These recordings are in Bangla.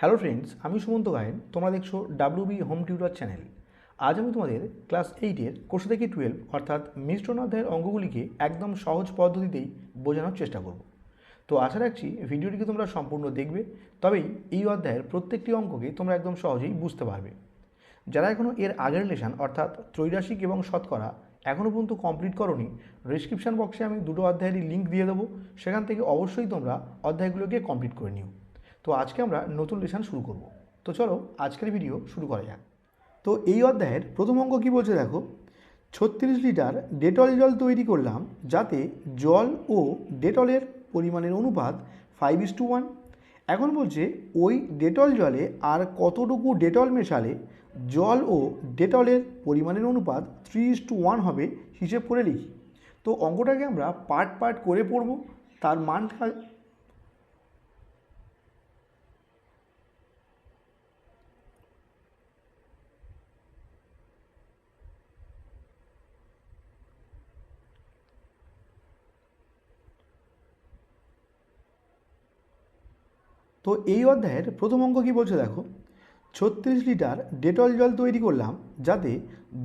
হ্যালো ফ্রেন্ডস, আমি সুমন্ত গায়েন, তোমরা দেখছ ডাব্লিউবি হোম টিউটার চ্যানেল আজ আমি তোমাদের ক্লাস এইটের কোর্স থেকে টুয়েলভ অর্থাৎ মিশ্রণ অধ্যায়ের অঙ্কগুলিকে একদম সহজ পদ্ধতিতেই বোঝানোর চেষ্টা করব। তো আশা রাখছি ভিডিওটিকে তোমরা সম্পূর্ণ দেখবে, তবেই এই অধ্যায়ের প্রত্যেকটি অঙ্ককে তোমরা একদম সহজেই বুঝতে পারবে। যারা এখনও এর আগের লেশন, অর্থাৎ ত্রৈরাশিক এবং শতকরা এখনও পর্যন্ত কমপ্লিট করনি ডিসক্রিপশন বক্সে আমি দুটো অধ্যায়েরই লিঙ্ক দিয়ে দেবো। সেখান থেকে অবশ্যই তোমরা অধ্যায়গুলোকে কমপ্লিট করে নিও। তো আজকে আমরা নতুন লেশন শুরু করব। তো চলো আজকের ভিডিও শুরু করা যাক। তো এই অধ্যায়ের প্রথম অঙ্ক কী বলছে দেখো? ছত্রিশ লিটার ডেটল জল তৈরি করলাম যাতে জল ও ডেটলের পরিমাণের অনুপাত ফাইভ ইস টু ওয়ান এখন বলছে, ওই ডেটল জলে আর কতটুকু ডেটল মেশালে জল ও ডেটলের পরিমাণের অনুপাত থ্রি ইস টু ওয়ান হবে হিসেব করে লিখি। তো অঙ্কটাকে আমরা পার্ট পার্ট করে পড়ব। তার মানটা তো এই অধ্যায়ের প্রথম অঙ্ক কী বলছে দেখো? ছত্রিশ লিটার ডেটল জল তৈরি করলাম যাতে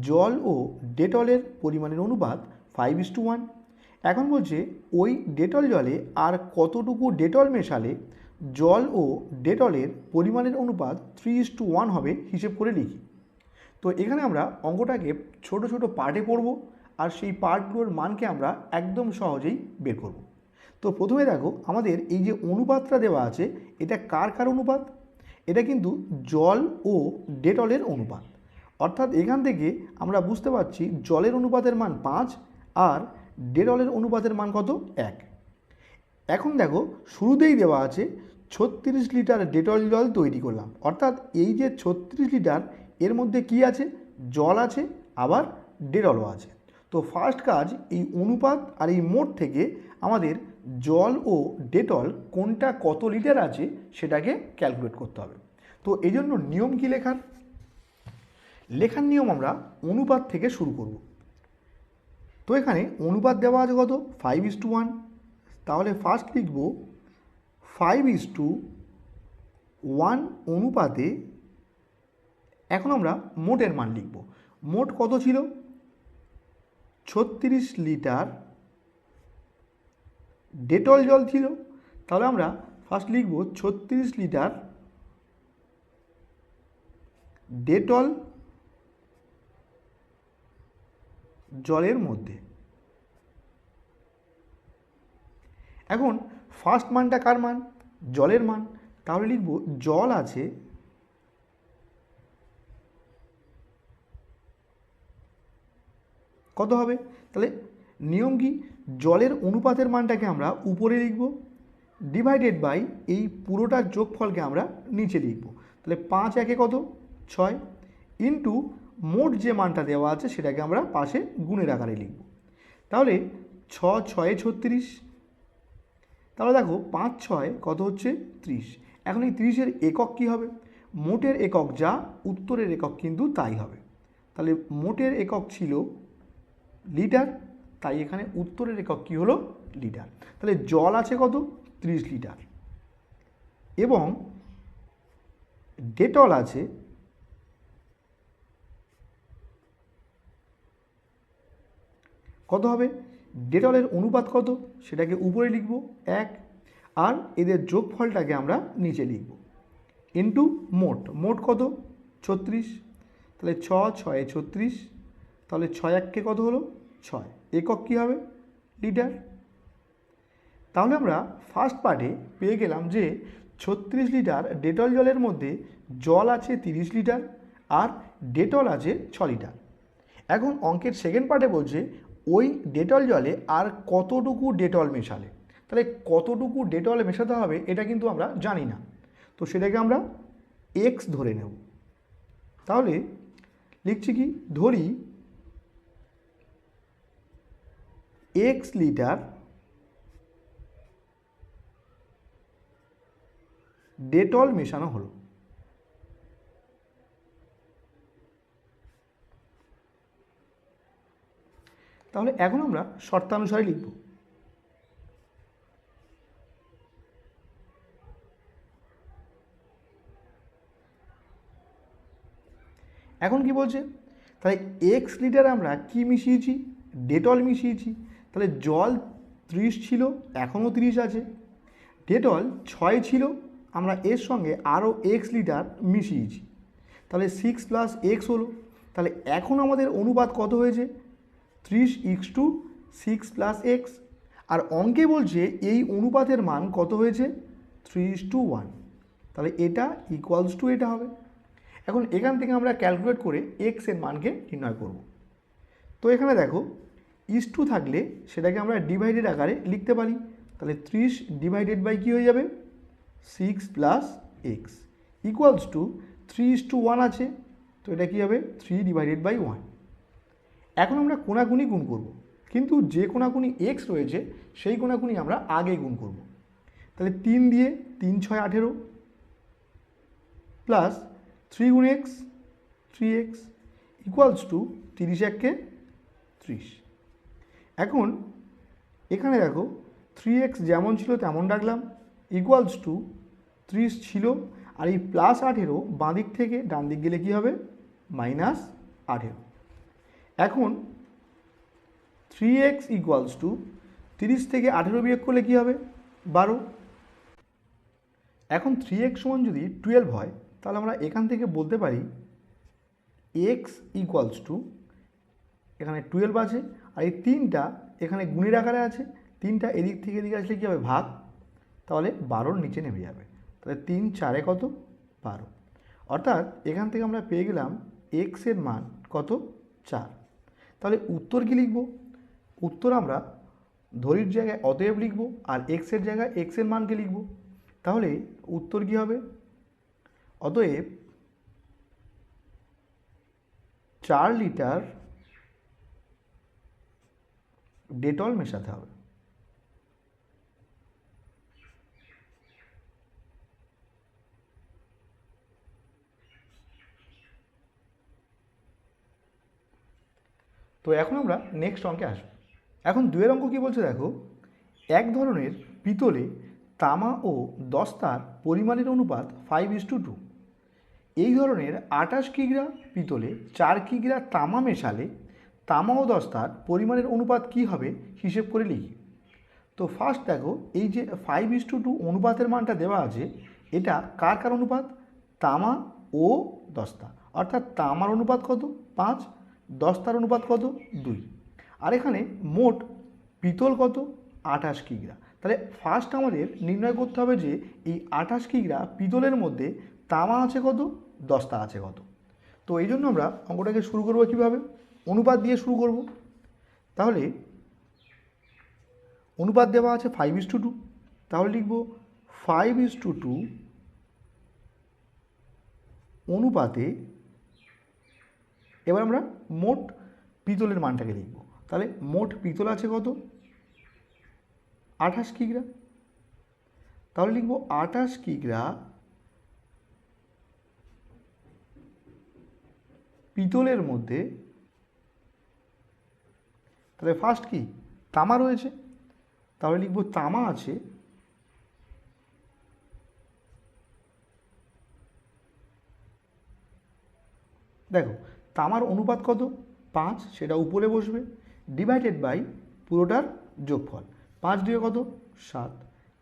জল ও ডেটলের পরিমাণের অনুপাত ফাইভ ইস টু ওয়ান এখন বলছে ওই ডেটল জলে আর কতটুকু ডেটল মেশালে জল ও ডেটলের পরিমাণের অনুপাত থ্রি ইস টু ওয়ান হবে হিসেব করে লিখি। তো এখানে আমরা অঙ্কটাকে ছোট ছোট পার্টে পড়ব আর সেই পার্টগুলোর মানকে আমরা একদম সহজেই বের করব। তো প্রথমে দেখো, আমাদের এই যে অনুপাতটা দেওয়া আছে, এটা কার কার অনুপাত? এটা কিন্তু জল ও ডেটলের অনুপাত। অর্থাৎ এখান থেকে আমরা বুঝতে পারছি জলের অনুপাতের মান পাঁচ আর ডেটলের অনুপাতের মান কত? এক। এখন দেখো, শুরুতেই দেওয়া আছে ছত্রিশ লিটার ডেটল জল তৈরি করলাম। অর্থাৎ এই যে ছত্রিশ লিটার, এর মধ্যে কি আছে? জল আছে, আবার ডেটলও আছে। তো ফার্স্ট কাজ, এই অনুপাত আর এই মোট থেকে আমাদের জল ও ডেটল কোনটা কত লিটার আছে সেটাকে ক্যালকুলেট করতে হবে। তো এই জন্য নিয়ম কি লেখার? লেখার নিয়ম আমরা অনুপাত থেকে শুরু করব। তো এখানে অনুপাত দেওয়া আছে কত? ফাইভ ইস টু ওয়ান তাহলে ফার্স্ট লিখব ফাইভ ইস টু ওয়ান অনুপাতে এখন আমরা মোটের মান লিখব। মোট কত ছিল? ছত্রিশ লিটার ডেটল জল ছিল, তাহলে আমরা ফার্স্ট লিখব ছত্রিশ লিটার ডেটল জলের মধ্যে। এখন ফার্স্ট মানটা কার মান? জলের মান। তাহলে লিখব জল আছে কত হবে? তাহলে নিয়ম কি? জলের অনুপাতের মানটাকে আমরা উপরে লিখব ডিভাইডেড বাই এই পুরোটার যোগফলকে আমরা নিচে লিখব। তাহলে পাঁচ একে কত? ছয়। ইন্টু মোট যে মানটা দেওয়া আছে সেটাকে আমরা পাশে গুণের আকারে লিখব। তাহলে ছ ছয়ে ছত্রিশ। তাহলে দেখো পাঁচ, ছয় কত হচ্ছে? ত্রিশ। এখন এই ত্রিশের একক কী হবে? মোটের একক যা, উত্তরের একক কিন্তু তাই হবে। তাহলে মোটের একক ছিল লিটার তাই এখানে উত্তরের একক কী হলো? লিটার। তাহলে জল আছে কত? ত্রিশ লিটার। এবং ডেটল আছে কত হবে? ডেটলের অনুপাত কত? সেটাকে উপরে লিখব, এক। আর এদের যোগফলটাকে আমরা নিচে লিখব। ইন্টু মোট। মোট কত? ছত্রিশ। তাহলে ছ, ছয়ে ছত্রিশ। তাহলে ছয় এককে কত হলো? ছয়। একক কী হবে? লিটার। তাহলে আমরা ফার্স্ট পার্টে পেয়ে গেলাম যে ছত্রিশ লিটার ডেটল জলের মধ্যে জল আছে তিরিশ লিটার আর ডেটল আছে ছ লিটার। এখন অঙ্কের সেকেন্ড পার্টে বলছে ওই ডেটল জলে আর কতটুকু ডেটল মেশালে? তাহলে কতটুকু ডেটল মেশাতে হবে এটা কিন্তু আমরা জানি না। তো সেটাকে আমরা এক্স ধরে নেব। তাহলে লিখছি কি? ধরি এক্স লিটার ডেটল মেশানো হলো। তাহলে এখন আমরা শর্তানুসারে লিখব। এখন কি বলছে? তাহলে এক্স লিটার আমরা কি মিশিয়েছি? ডেটল মিশিয়েছি। তাহলে জল ত্রিশ ছিল, এখনও ত্রিশ আছে। ডেটল ছয় ছিল, আমরা এর সঙ্গে আরও এক্স লিটার মিশিয়েছি। তাহলে সিক্স প্লাস এক্স হলো, তাহলে এখন আমাদের অনুপাত কত হয়েছে? ত্রিশ is to six plus X আর অঙ্কে বলছে এই অনুপাতের মান কত হয়েছে? থ্রি টু ওয়ান তাহলে এটা ইকুয়ালস টু এটা হবে। এখন এখান থেকে আমরা ক্যালকুলেট করে এক্সের মানকে নির্ণয় করব। তো এখানে দেখো ইস টু থাকলে সেটাকে আমরা ডিভাইডেড আকারে লিখতে পারি। তাহলে ত্রিশ ডিভাইডেড বাই কী হয়ে যাবে? Six plus X equals to three is two one আছে। তো এটা কী হবে? থ্রি ডিভাইডেড বাই ওয়ান এখন আমরা কোনাকুনি গুণ করব। কিন্তু যে কোনাকুনি এক্স রয়েছে, সেই কোনাকুনি আমরা আগে গুণ করব। তাহলে তিন দিয়ে তিন ছয় আঠেরো প্লাস থ্রি গুণ X three X equals to তিরিশ এককে ত্রিশ। এখন এখানে দেখো থ্রি এক্স যেমন ছিল তেমন রাখলাম ইকুয়ালস টু ত্রিশ ছিল, আর এই প্লাস আঠেরো বাঁ দিক থেকে ডান দিক গেলে কী হবে? মাইনাস আঠেরো। এখন থ্রি এক্স ইকুয়ালস টু তিরিশ থেকে আঠেরো বিয়োগ করলে কী হবে? বারো। এখন থ্রি এক্স সমান যদি টুয়েলভ হয়, তাহলে আমরা এখান থেকে বলতে পারি এক্স ইকুয়ালস টু এখানে টুয়েলভ আছে আর এই তিনটা এখানে গুণের আকারে আছে, তিনটা এদিক থেকে এদিকে আসলে কী হবে? ভাগ। তাহলে বারোর নিচে নেমে যাবে। তাহলে তিন চারে কত? বারো। অর্থাৎ এখান থেকে আমরা পেয়ে গেলাম এক্সের মান কত? চার। তাহলে উত্তর কী লিখব? উত্তর আমরা ধরির জায়গায় অতএব লিখব আর এক্সের জায়গায় এক্সের মানকে লিখব। তাহলে উত্তর কী হবে? অতএব চার লিটার ডেটল মেশাতে হবে। তো এখন আমরা নেক্সট অঙ্কে আসব। এখন দুয়ের অঙ্ক কী বলছে দেখো? এক ধরনের পিতলে তামা ও দস্তার পরিমাণের অনুপাত ফাইভ ইস টু টু এই ধরনের আটাশ কিগ্রা পিতলে চার কিগ্রা তামা মেশালে তামা ও দস্তার পরিমাণের অনুপাত কী হবে? হিসেব করে লিখি। তো ফার্স্ট দেখো, এই যে ফাইভ ইস টু টু অনুপাতের মানটা দেওয়া আছে, এটা কার কার অনুপাত? তামা ও দস্তা। অর্থাৎ তামার অনুপাত কত? পাঁচ। দস্তার অনুপাত কত? দুই। আর এখানে মোট পিতল কত? আঠাশ কিগ্রা। তাহলে ফার্স্ট আমাদের নির্ণয় করতে হবে যে এই আঠাশ কিগ্রা পিতলের মধ্যে তামা আছে কত? দস্তা আছে কত? তো এই জন্য আমরা অঙ্কটাকে শুরু করব কীভাবে? অনুপাত দিয়ে শুরু করব। তাহলে অনুপাত দেওয়া আছে ফাইভ ইস টু টু তাহলে লিখব ফাইভ ইস টু টু অনুপাতে এবার আমরা মোট পিতলের মানটাকে লিখব। তাহলে মোট পিতল আছে কত? আঠাশ কিগ্রা। তাহলে লিখব আঠাশ কিগ্রা পিতলের মধ্যে তাহলে ফার্স্ট কি? তামা রয়েছে। তাহলে লিখব তামা আছে। দেখো, তামার অনুপাত কত? পাঁচ, সেটা উপরে বসবে। ডিভাইডেড বাই পুরোটার যোগফল। পাঁচ দিয়ে কত? সাত।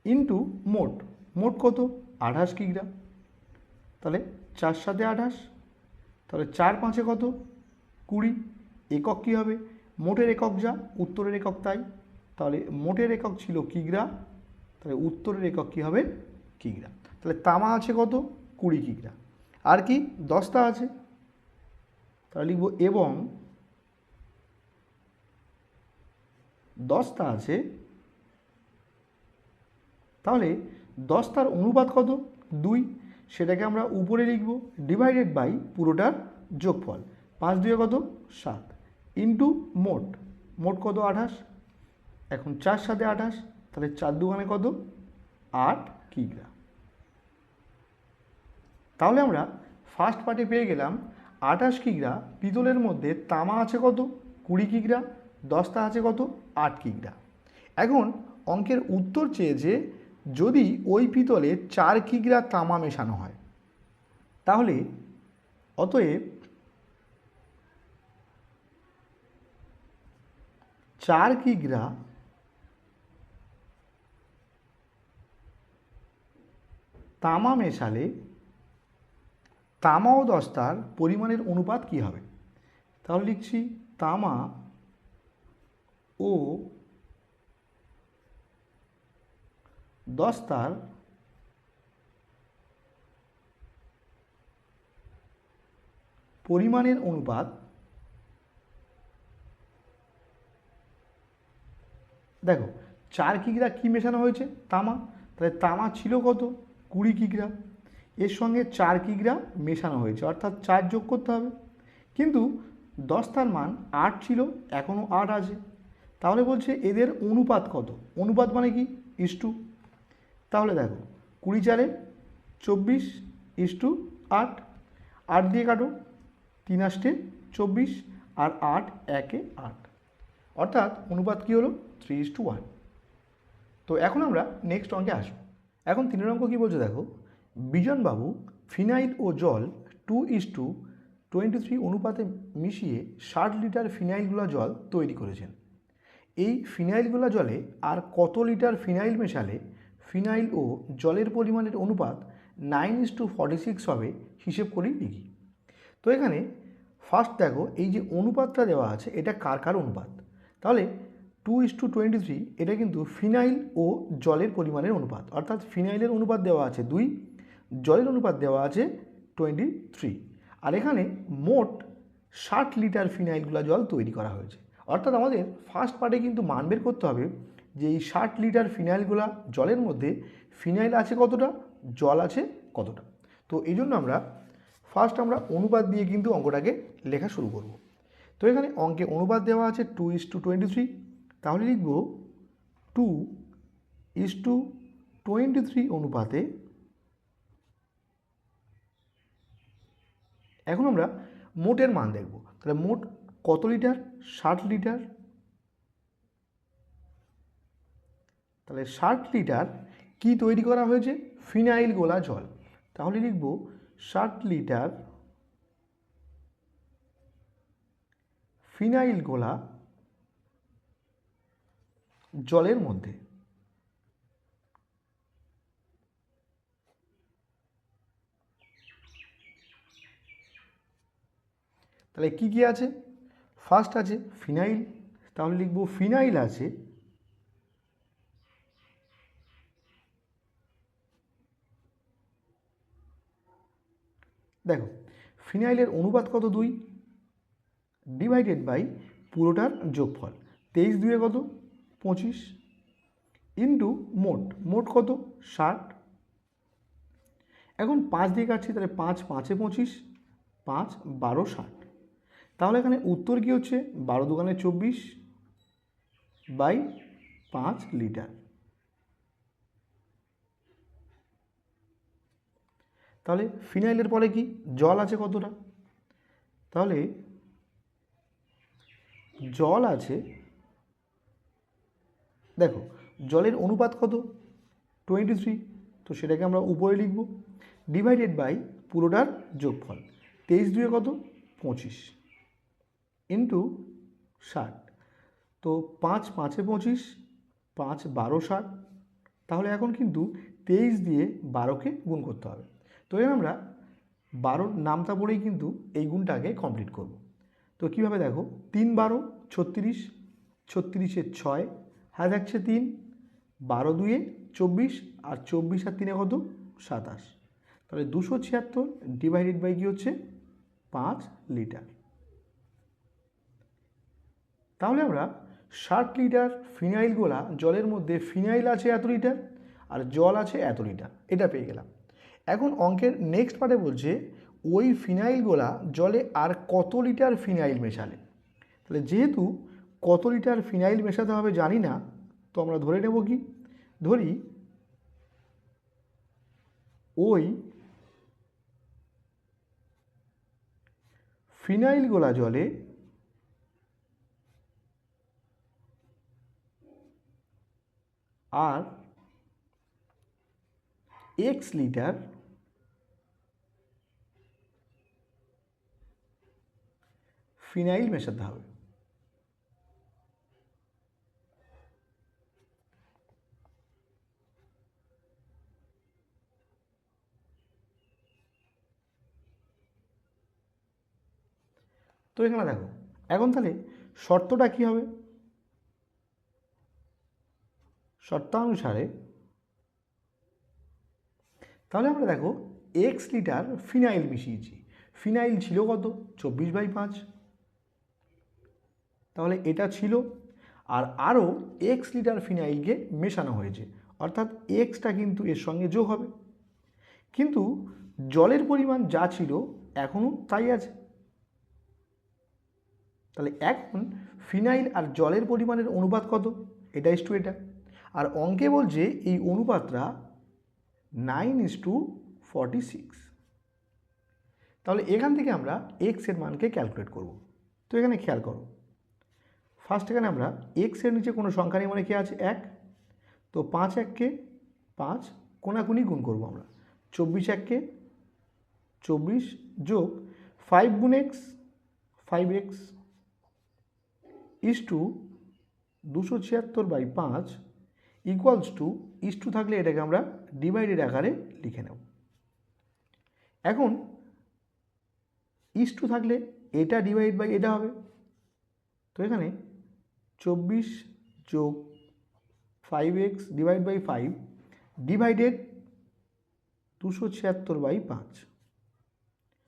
ইন্টু মোট। মোট কত? আঠাশ কিগ্রা। তাহলে চার সাথে আঠাশ। তাহলে চার পাঁচে কত? কুড়ি। একক কী হবে? মোটের একক যা, উত্তরের একক তাই। তাহলে মোটের একক ছিল কিগ্রা, তাহলে উত্তরের একক কী হবে? কিগ্রা। তাহলে তামা আছে কত? কুড়ি কিগ্রা। আর কি? দশটা আছে। তাহলে লিখব এবং দশটা আছে। তাহলে দশটার অনুপাত কত? দুই। সেটাকে আমরা উপরে লিখব ডিভাইডেড বাই পুরোটার যোগফল। পাঁচ দুয়ে কত? সাত। ইন্টু মোট মোট কত আঠাশ? এখন চার সাথে আঠাশ, তাহলে চার দুগানে কত? আট কিগ্রা তাহলে আমরা ফার্স্ট পার্টে পেয়ে গেলাম আঠাশ কিগ্রা পিতলের মধ্যে তামা আছে কত? কুড়ি কিগ্রা দশটা আছে কত? আট কিগ্রা এখন অঙ্কের উত্তর চেয়েছে যদি ওই পিতলে চার কিগ্রা তামা মেশানো হয়, তাহলে অতএব চার কিগ্রা তামা মেশালে তামা ও দস্তার পরিমাণের অনুপাত কী হবে তাহলে লিখছি তামা ও দস্তার পরিমাণের অনুপাত দেখো, চার কিগ্রা কী মেশানো হয়েছে? তামা। তাহলে তামা ছিল কত? কুড়ি কিগ্রা। এর সঙ্গে চার কিগ্রা মেশানো হয়েছে, অর্থাৎ চার যোগ করতে হবে। কিন্তু দশটার মান আট ছিল, এখনও আট আছে। তাহলে বলছে এদের অনুপাত কত? অনুপাত মানে কি? ইস টু তাহলে দেখো, কুড়ি চারে চব্বিশ ইস্টু আট। আট দিয়ে কাটো, তিন আষ্টে চব্বিশ, আর আট একে আট। অর্থাৎ অনুপাত কী হলো? থ্রি ইস টু ওয়ান তো এখন আমরা নেক্সট অঙ্কে আসব। এখন তিনের অঙ্ক কী বলছে দেখো? বিজনবাবু, ফিনাইল ও জল two is to twenty three অনুপাতে মিশিয়ে ষাট লিটার ফিনাইলগুলা জল তৈরি করেছেন। এই ফিনাইলগুলা জলে আর কত লিটার ফিনাইল মেশালে ফিনাইল ও জলের পরিমাণের অনুপাত nine is to forty six হবে, হিসেব করেই লিখি তো এখানে ফার্স্ট দেখো, এই যে অনুপাতটা দেওয়া আছে, এটা কার কার অনুপাত? তাহলে two is to twenty three এটা কিন্তু ফিনাইল ও জলের পরিমাণের অনুপাত। অর্থাৎ ফিনাইলের অনুপাত দেওয়া আছে দুই, জলের অনুপাত দেওয়া আছে টোয়েন্টি থ্রি আর এখানে মোট ষাট লিটার ফিনাইলগুলা জল তৈরি করা হয়েছে। অর্থাৎ আমাদের ফার্স্ট পার্টে কিন্তু মান বের করতে হবে যে এই ষাট লিটার ফিনাইলগুলা জলের মধ্যে ফিনাইল আছে কতটা, জল আছে কতটা। তো এই জন্য আমরা ফার্স্ট আমরা অনুপাত দিয়ে কিন্তু অঙ্কটাকে লেখা শুরু করব। তো এখানে অঙ্কে অনুপাত দেওয়া আছে two is to twenty three তাহলে লিখব two is to twenty three অনুপাতে এখন আমরা মোটের মান দেখব। তাহলে মোট কত লিটার? ষাট লিটার। তাহলে ষাট লিটার কি তৈরি করা হয়েছে? ফিনাইল গোলা জল। তাহলে লিখব ষাট লিটার ফিনাইল গোলা জলের মধ্যে। তাহলে কি কি আছে? ফার্স্ট আছে ফিনাইল তাহলে লিখব ফিনাইল আছে দেখো ফিনাইলের অনুপাত কত দুই? ডিভাইডেড বাই পুরোটার যোগফল। তেইশ দুয়ে কত? পঁচিশ ইন্টু মোট মোট কত? ষাট। এখন পাঁচ দিয়ে কাটছি, তাহলে পাঁচ পাঁচে পঁচিশ, পাঁচ বারো ষাট। তাহলে এখানে উত্তর কী হচ্ছে? বারো দোকানে চব্বিশ বাই পাঁচ লিটার। তাহলে ফিনাইলের পরে কি? জল আছে কতটা? তাহলে জল আছে দেখো, জলের অনুপাত কত? টোয়েন্টি থ্রি তো সেটাকে আমরা উপরে লিখব। ডিভাইডেড বাই পুরোটার যোগফল। তেইশ দুয়ে কত? পঁচিশ। ইন্টু ষাট। তো পাঁচ পাঁচে পঁচিশ, পাঁচ বারো ষাট। তাহলে এখন কিন্তু তেইশ দিয়ে বারোকে গুণ করতে হবে। তো এবার আমরা বারোর নামতা পড়েই কিন্তু এই গুণটাকে কমপ্লিট করব। তো কীভাবে দেখো? তিন বারো, ছত্রিশ ছত্রিশের ছয় হাত থাকছে তিন, বারো দুয়ে চব্বিশ আর চব্বিশ আর তিনে কত? সাতাশ। তাহলে দুশো ছিয়াত্তর ডিভাইডেড বাই কী হচ্ছে? পাঁচ লিটার। তাহলে আমরা ষাট লিটার ফিনাইল গোলা, জলের মধ্যে ফিনাইল আছে এত লিটার আর জল আছে এত লিটার। এটা পেয়ে গেলাম। এখন অঙ্কের নেক্সট পার্টে বলছে, ওই ফিনাইল গোলা জলে আর কত লিটার ফিনাইল মেশালে? তাহলে যেহেতু কত লিটার ফিনাইল মেশাতে হবে জানি না, তো আমরা ধরে নেব কি? ধরি ওই ফিনাইল গোলা জলে আর এক্স লিটার ফিনাইল মেশাতে হবে। তো এখানে দেখো, এখন তাহলে শর্তটা কী হবে? শর্তানুসারে তাহলে আমরা দেখো এক্স লিটার ফিনাইল মিশিয়েছি। ফিনাইল ছিল কত? চব্বিশ বাই পাঁচ। তাহলে এটা ছিল, আর আরও এক্স লিটার ফিনাইলকে মেশানো হয়েছে। অর্থাৎ এক্সটা কিন্তু এর সঙ্গে যোগ হবে। কিন্তু জলের পরিমাণ যা ছিল এখনও তাই আছে। তাহলে এখন ফিনাইল আর জলের পরিমাণের অনুপাত কত? এটা ইস টু এটা আর অঙ্কে বলছে এই অনুপাতটা nine is to forty six তাহলে এখান থেকে আমরা এক্সের মানকে ক্যালকুলেট করব। তো এখানে খেয়াল করো। ফার্স্ট এখানে আমরা এক্সের নিচে কোনো সংখ্যা নেই মানে কি আছে? এক। তো পাঁচ এককে পাঁচ কোনাকুনি গুণ করব আমরা। চব্বিশ এককে চব্বিশ যোগ ফাইভ গুণ x five x is to দুশো ছিয়াত্তর বাই পাঁচ ইকুয়ালস টু ইস টু থাকলে এটাকে আমরা ডিভাইডেড আকারে লিখে নেব। এখন ইস টু থাকলে এটা ডিভাইড বাই এটা হবে। তো এখানে চব্বিশ যোগ five x divide by five divided দুশো ছিয়াত্তর বাই পাঁচ।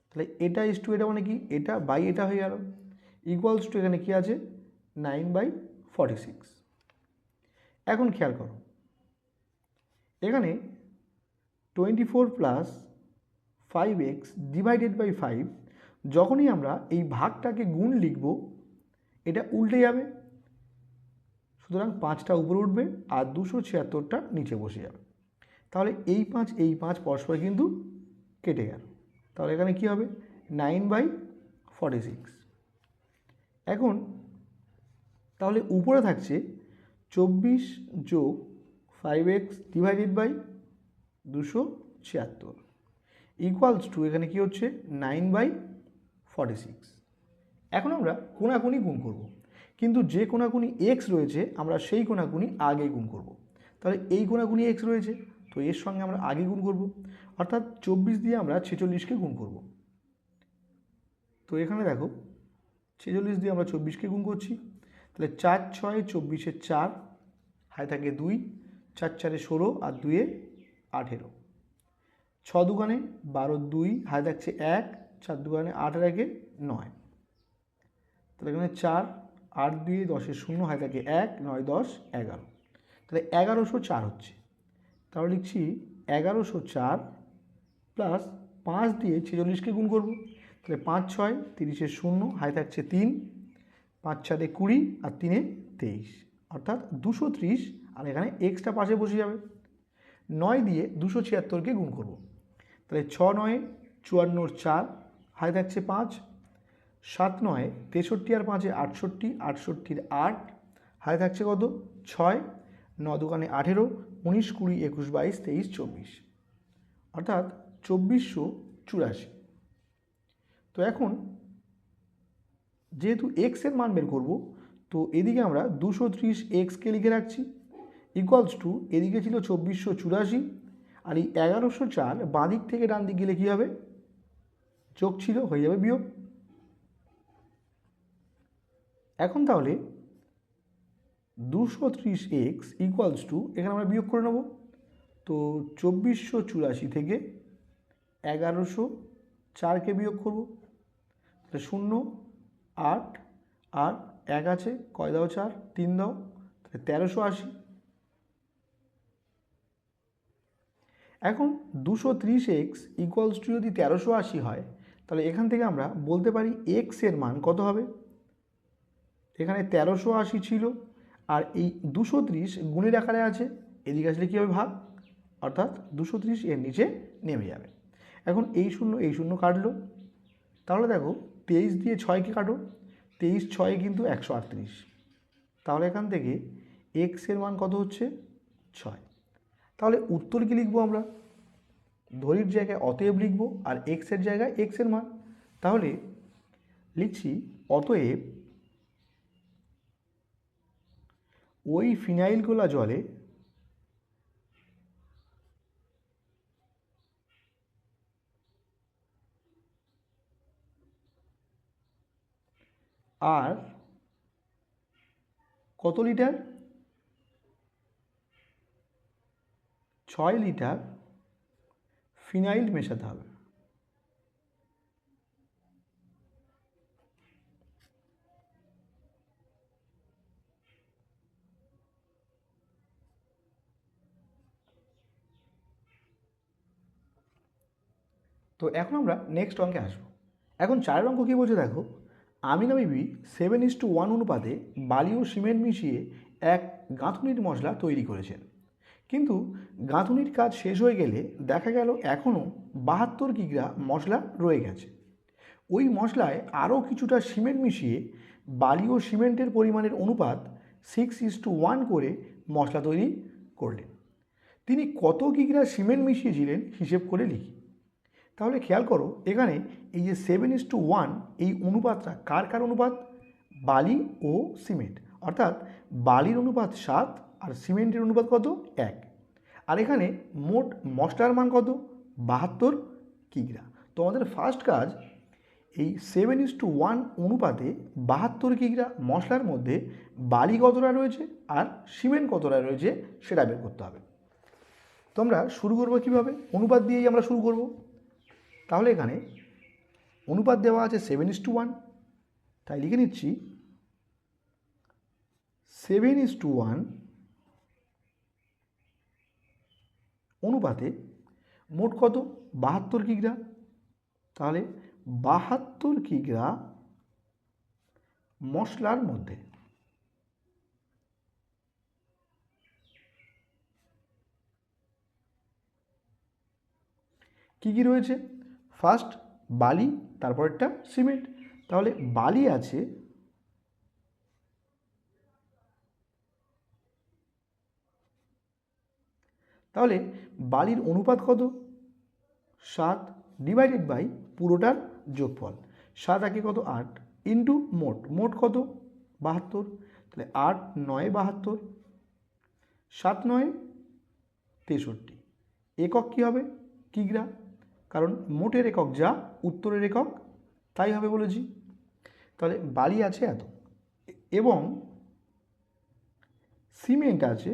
তাহলে এটা ইস টু এটা মানে কি? এটা বাই এটা হয়ে গেল। ইকুয়ালস টু এখানে কি আছে? Nine by forty six. এখন খেয়াল করো, এখানে twenty four plus five x divided by five, যখনই আমরা এই ভাগটাকে গুণ লিখব, এটা উল্টে যাবে। সুতরাং পাঁচটা উপরে উঠবে আর দুশো ছিয়াত্তরটা নিচে বসে যাবে। তাহলে এই পাঁচ এই পাঁচ পরস্পর কিন্তু কেটে গেল। তাহলে এখানে কি হবে? Nine by forty six. এখন তাহলে উপরে থাকছে চব্বিশ যোগ ফাইভ এক্স ডিভাইডেড বাই দুশো ছিয়াত্তর ইকুয়ালস টু এখানে কি হচ্ছে? নাইন বাই ফর্টি সিক্স এখন আমরা কোনাকুনি গুণ করব। কিন্তু যে কোনাকুনি এক্স রয়েছে, আমরা সেই কোনাকুনি আগে গুণ করব। তাহলে এই কোনাকুনি এক্স রয়েছে, তো এর সঙ্গে আমরা আগে গুণ করব। অর্থাৎ চব্বিশ দিয়ে আমরা ছেচল্লিশকে গুণ করব। তো এখানে দেখো, ছেচল্লিশ দিয়ে আমরা চব্বিশকে গুণ করছি। তাহলে চার ছয় চব্বিশে চার, হায় থাকে দুই, চার চারে ষোলো আর দুয়ে আঠেরো। ছ দোকানে বারো দুই, হায় থাকছে এক, চার দোকানে আট একে নয়। তাহলে এখানে চার, আট দুই দশের শূন্য, হায় থাকে এক, নয় দশ, এগারো। তাহলে এগারোশো চার হচ্ছে। তাহলে লিখছি এগারোশো চার প্লাস পাঁচ দিয়ে ছেচল্লিশকে গুণ করব। তাহলে পাঁচ ছয় তিরিশের শূন্য, হায় থাকছে তিন পাঁচ চারে কুড়ি আর তিনে তেইশ। অর্থাৎ দুশো ত্রিশ, আর এখানে এক্সট্রা পাশে বসে যাবে। নয় দিয়ে দুশো ছিয়াত্তরকে গুণ করব। তাহলে ছ নয় চুয়ান্নর চার হায় থাকছে পাঁচ। সাত নয়, তেষট্টি আর পাঁচে আটষট্টি, আটষট্টির আট হায় থাকছে কত? ছয়। ন দোকানে আঠেরো, উনিশ, কুড়ি, একুশ, বাইশ, তেইশ, চব্বিশ। অর্থাৎ চব্বিশশো চুরাশি। তো এখন যেহেতু এক্সের মান বের করব, তো এদিকে আমরা দুশো ত্রিশ এক্সকে লিখে রাখছি। ইকুয়ালস টু এদিকে ছিল চব্বিশশো চুরাশি, আর এই এগারোশো চার বাঁদিক থেকে ডান দিক গেলে কী হবে? চোখ ছিল, হয়ে যাবে বিয়োগ। এখন তাহলে দুশো ত্রিশ এক্স ইকুয়ালস টু এখানে আমরা বিয়োগ করে নেব। তো চব্বিশশো চুরাশি থেকে এগারোশো চারকে বিয়োগ করব। তাহলে শূন্য আট আট, এক আছে, কয় দাও চার? তিন দাও, তাহলে তেরোশো আশি। এখন দুশো ত্রিশ এক্স ইকুয়ালস টু যদি তেরোশো আশি হয়, তাহলে এখান থেকে আমরা বলতে পারি এক্সের মান কত হবে? এখানে তেরোশো আশি ছিল, আর এই দুশো ত্রিশ গুণের আকারে আছে, এদিকে আসলে কী হবে ভাগ? অর্থাৎ দুশো ত্রিশ এর নিচে নেমে যাবে। এখন এই শূন্য এই শূন্য কাটলো। তাহলে দেখো তেইশ দিয়ে ছয়কে কাটো? তেইশ ছয় কিন্তু একশো আটত্রিশ। তাহলে এখান থেকে এক্সের মান কত হচ্ছে? ছয়। তাহলে উত্তর কী লিখব আমরা? ধরির জায়গায় অতএব লিখব আর এক্সের জায়গায় এক্সের মান। তাহলে লিখছি অতএব ওই ফিনাইল গোলা জলে আর কত লিটার? ছয় লিটার ফিনাইল মেশাতে হবে। তো এখন আমরা নেক্সট অঙ্কে আসব। এখন চারের অঙ্ক কী বলছে দেখো? আমিনা বিবি সেভেন ইস টু ওয়ান অনুপাতে বালি ও সিমেন্ট মিশিয়ে এক গাঁথুনির মশলা তৈরি করেছেন। কিন্তু গাঁথুনির কাজ শেষ হয়ে গেলে দেখা গেল এখনও বাহাত্তর কিগ্রা মশলা রয়ে গেছে। ওই মশলায় আরও কিছুটা সিমেন্ট মিশিয়ে বালি ও সিমেন্টের পরিমাণের অনুপাত সিক্স ইস টু ওয়ান করে মশলা তৈরি করলেন। তিনি কত কিগ্রা সিমেন্ট মিশিয়েছিলেন হিসেব করে লিখি। তাহলে খেয়াল করো, এখানে এই যে সেভেন ইস টু ওয়ান এই অনুপাতটা কার কার অনুপাত? বালি ও সিমেন্ট। অর্থাৎ বালির অনুপাত সাত আর সিমেন্টের অনুপাত কত? এক। আর এখানে মোট মশলার মান কত? বাহাত্তর কিগ্রা। তো আমাদের ফার্স্ট কাজ, এই সেভেন ইস টু ওয়ান অনুপাতে বাহাত্তর কিগ্রা মশলার মধ্যে বালি কতটা রয়েছে আর সিমেন্ট কতটা রয়েছে সেটা বের করতে হবে। তো আমরা শুরু করব কীভাবে? অনুপাত দিয়েই আমরা শুরু করব। তাহলে এখানে অনুপাত দেওয়া আছে সেভেন ইস টু ওয়ান তাই লিখে নিচ্ছি সেভেন ইস টু ওয়ান অনুপাতে মোট কত? বাহাত্তর কিগ্রা। তাহলে বাহাত্তর কিগ্রা মশলার মধ্যে। কী কী রয়েছে? ফার্স্ট বালি তারপরটা সিমেন্ট। তাহলে বালি আছে তাহলে বালির অনুপাত কত? সাত ডিভাইডেড বাই পুরোটার যোগফল। সাত একে কত? আট। ইন্টু মোট। মোট কত? বাহাত্তর। তাহলে আট নয় বাহাত্তর। সাত নয় তেষট্টি। একক কী হবে? কিগ্রা। কারণ মোটের একক যা উত্তরের একক, তাই হবে বলেছি তাহলে বালি আছে এত। এবং সিমেন্ট আছে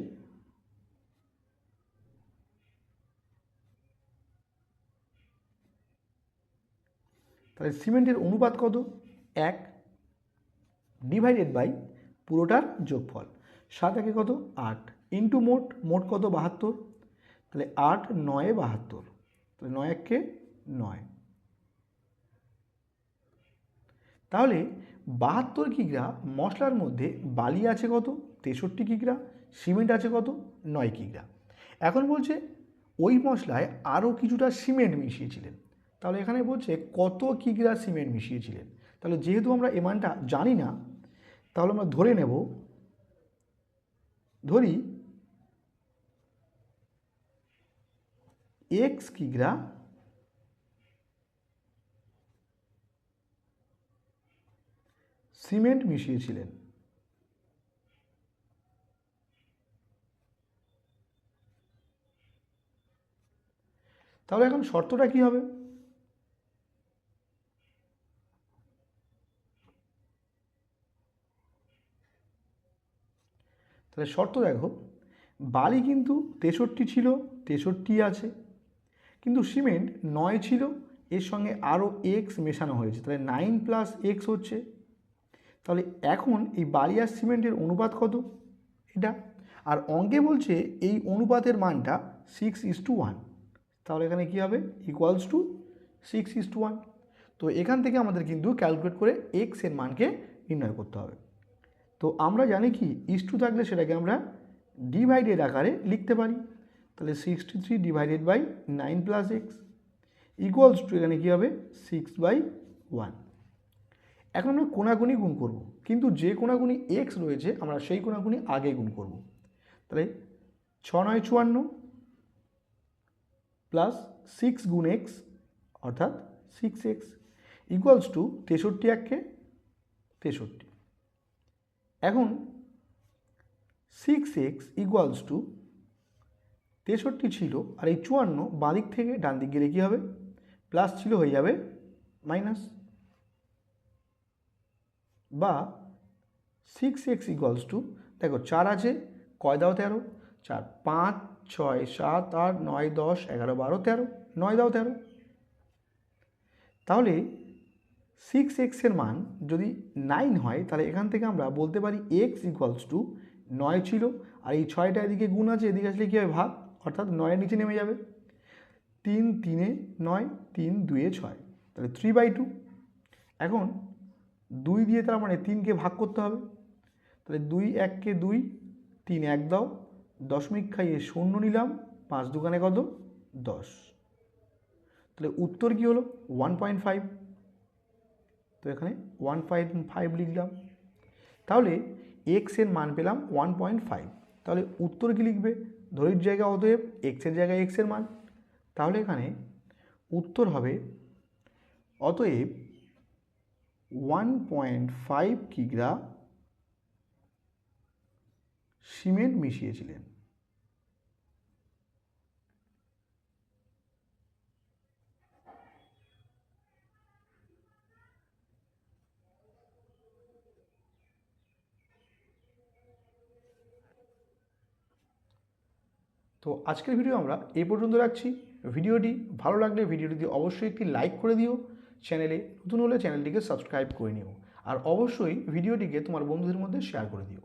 তাহলে সিমেন্টের অনুপাত কত? এক ডিভাইডেড বাই পুরোটার যোগফল। সাত একে কত? আট। ইন্টু মোট মোট কত? বাহাত্তর। তাহলে আট, নয়ে, বাহাত্তর। তাহলে নয় এককে নয়। তাহলে বাহাত্তর কিগ্রা মশলার মধ্যে বালি আছে কত? তেষট্টি কিগ্রা সিমেন্ট আছে কত? নয় কিগ্রা এখন বলছে ওই মশলায় আরও কিছুটা সিমেন্ট মিশিয়েছিলেন। তাহলে এখানে বলছে কত কিগ্রা সিমেন্ট মিশিয়েছিলেন? তাহলে যেহেতু আমরা এমানটা জানি না, তাহলে আমরা ধরে নেব, ধরি এক্স কিগ্রা সিমেন্ট মিশিয়েছিলেন। তাহলে এখন শর্তটা কি হবে? তাহলে শর্ত দেখো, বালি কিন্তু তেষট্টি ছিল, তেষট্টি আছে। কিন্তু সিমেন্ট নয় ছিল, এর সঙ্গে আরও এক্স মেশানো হয়েছে। তাহলে নাইন প্লাস এক্স হচ্ছে। তাহলে এখন এই বালি আর সিমেন্টের অনুপাত কত? এটা। আর অঙ্কে বলছে এই অনুপাতের মানটা সিক্স ইস টু ওয়ান তাহলে এখানে কী হবে? Equals to six is to one তো এখান থেকে আমাদের কিন্তু ক্যালকুলেট করে এক্সের মানকে নির্ণয় করতে হবে। তো আমরা জানি কি ইস টু থাকলে সেটাকে আমরা ডিভাইডেড আকারে লিখতে পারি। তাহলে sixty three divided by nine plus x equals to এখানে কী হবে? সিক্স বাই ওয়ান এখন আমরা কোনাগুনি গুণ করব। কিন্তু যে কোনাগুনি এক্স রয়েছে, আমরা সেই কোনাগুনি আগে গুণ করব। তাহলে ছ নয় চুয়ান্ন প্লাস সিক্স গুণ এক্স অর্থাৎ সিক্স এক্স ইকুয়ালস টু তেষট্টি এককে তেষট্টি। এখন সিক্স এক্স ইকুয়ালস টু তেষট্টি ছিল আর এই চুয়ান্ন বাঁদিক থেকে ডান দিক গেলে কী হবে? প্লাস ছিল হয়ে যাবে মাইনাস। বা সিক্স এক্স ইকুয়ালস টু দেখো চার আছে, কয় দাও তেরো? চার, পাঁচ, ছয়, সাত, আট, নয়, দশ, এগারো, বারো, তেরো, নয় দাও তেরো। তাহলে সিক্স এক্সের মান যদি নাইন হয়, তাহলে এখান থেকে আমরা বলতে পারি এক্স ইকুয়ালস টু নয় ছিল, আর এই ছয়টা এদিকে গুণ আছে, এদিকে আসলে কী হবে? ভাগ। অর্থাৎ নয়ের নিচে নেমে যাবে। তিন তিনে নয়, তিন দুয়ে ছয়। তাহলে থ্রি বাই টু এখন দুই দিয়ে তার মানে তিনকে ভাগ করতে হবে। তাহলে দুই এককে দুই, তিন এক দাও। দশমিক খাইয়ে শূন্য নিলাম, পাঁচ দোকানে কত? দশ। তাহলে উত্তর কী হলো? ওয়ান পয়েন্ট ফাইভ তো এখানে ওয়ান পয়েন্ট ফাইভ লিখলাম। তাহলে এক্সের মান পেলাম ওয়ান পয়েন্ট ফাইভ তাহলে উত্তর কী লিখবে? ধরির জায়গায় অতএব এক্সের জায়গায় এক্সের মান। তাহলে এখানে উত্তর হবে অতএব ওয়ান পয়েন্ট ফাইভ কিগ্রা সিমেন্ট মিশিয়েছিলেন। তো আজকের ভিডিও আমরা এই পর্যন্ত রাখছি। ভিডিওটি ভালো লাগলে ভিডিওটি অবশ্যই একটি লাইক করে দিও। চ্যানেলে নতুন হলে চ্যানেলটিকে সাবস্ক্রাইব করে নিও। আর অবশ্যই ভিডিওটিকে তোমার বন্ধুদের মধ্যে শেয়ার করে দিও।